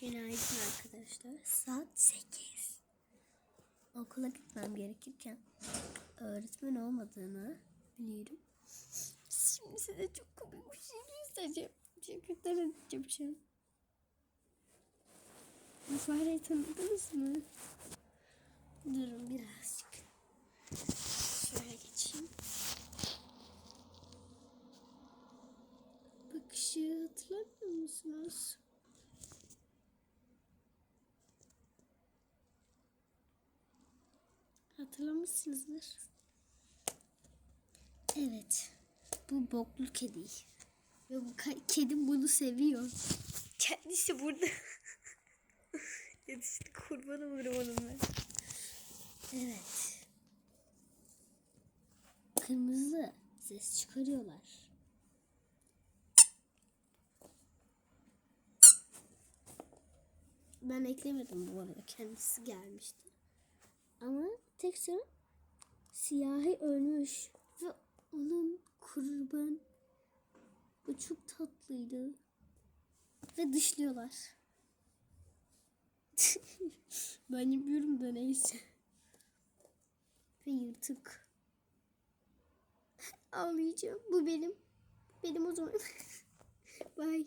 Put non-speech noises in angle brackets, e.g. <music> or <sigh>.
Günaydın arkadaşlar. Saat 8. Okula gitmem gerekirken öğretmen olmadığını biliyorum. Şimdi size çok komik bir şey göstereceğim. Teşekkürler edeceğim şu an. Fareyi tanıdınız mı? Durun birazcık. Hatırlamışsınızdır. Evet. Bu boklu kedi. Ve bu ka- kedi bunu seviyor. Kendisi burada. <laughs> Yetişti kurban olurum onun. Evet. Kırmızı ses çıkarıyorlar. Ben eklemedim bu arada. Kendisi gelmişti. Ama tek sorun siyahi ölmüş. Ve onun kurban. Bu çok tatlıydı. Ve dışlıyorlar. <laughs> ben yapıyorum da neyse. Ve yırtık. Ağlayacağım. Bu benim. Benim o zaman. <laughs> Bye.